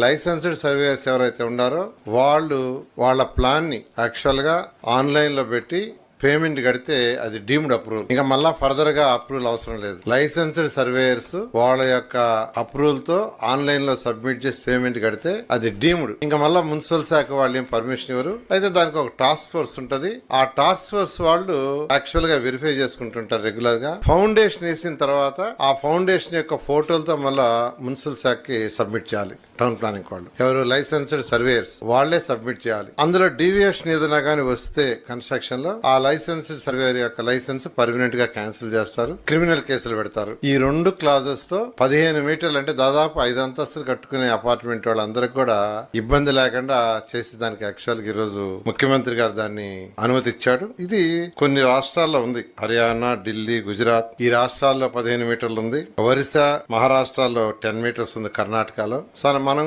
Licensed surveyors ఎవరైతే ఉన్నారో వాళ్ళు వాళ్ళ ప్లాన్ని యాక్చువల్గా ఆన్లైన్లో పెట్టి పేమెంట్ కడితే అది డీమ్డ్ అప్రూవల్. ఇంకా మళ్ళా ఫర్దర్గా అప్రూవల్ అవసరం లేదు. లైసెన్స్డ్ సర్వేయర్స్ వాళ్ళ యొక్క అప్రూవల్తో ఆన్లైన్లో సబ్మిట్ చేసి పేమెంట్ కడితే అది డీమ్డ్. ఇంకా మళ్ళా మున్సిపల్ శాఖ వాళ్ళు ఏం పర్మిషన్ ఇవ్వరు. అయితే దానికి ఒక టాస్క్ ఫోర్స్ ఉంటది. ఆ టాస్క్ ఫోర్స్ వాళ్ళు యాక్చువల్గా వెరిఫై చేసుకుంటుంటారు రెగ్యులర్గా ఫౌండేషన్ వేసిన తర్వాత ఆ ఫౌండేషన్ యొక్క ఫోటోలతో మళ్ళా మున్సిపల్ శాఖకి సబ్మిట్ చేయాలి. టౌన్ ప్లానింగ్ వాళ్ళు. ఎవరు లైసెన్స్డ్ సర్వేయర్స్ వాళ్ళే సబ్మిట్ చేయాలి. అందులో డీవియేషన్ ఏదైనా కానీ వస్తే కన్స్ట్రక్షన్లో ఆ లైసెన్స్డ్ సర్వేయర్ యొక్క లైసెన్స్ పర్మనెంట్గా క్యాన్సిల్ చేస్తారు. క్రిమినల్ కేసులు పెడతారు. ఈ రెండు క్లాజెస్తో పదిహేను మీటర్లు అంటే దాదాపు ఐదు అంతస్తులు కట్టుకునే అపార్ట్మెంట్ వాళ్ళందరికి కూడా ఇబ్బంది లేకుండా చేసి దానికి యాక్చువల్గా ఈరోజు ముఖ్యమంత్రి గారు దాన్ని అనుమతి ఇచ్చాడు ఇది కొన్ని రాష్ట్రాల్లో ఉంది. హర్యానా ఢిల్లీ గుజరాత్ ఈ రాష్ట్రాల్లో పదిహేను మీటర్లు ఉంది. ఒరిస్సా మహారాష్ట్రలో టెన్ మీటర్స్ ఉంది కర్ణాటకలో. సరే మనం కూడా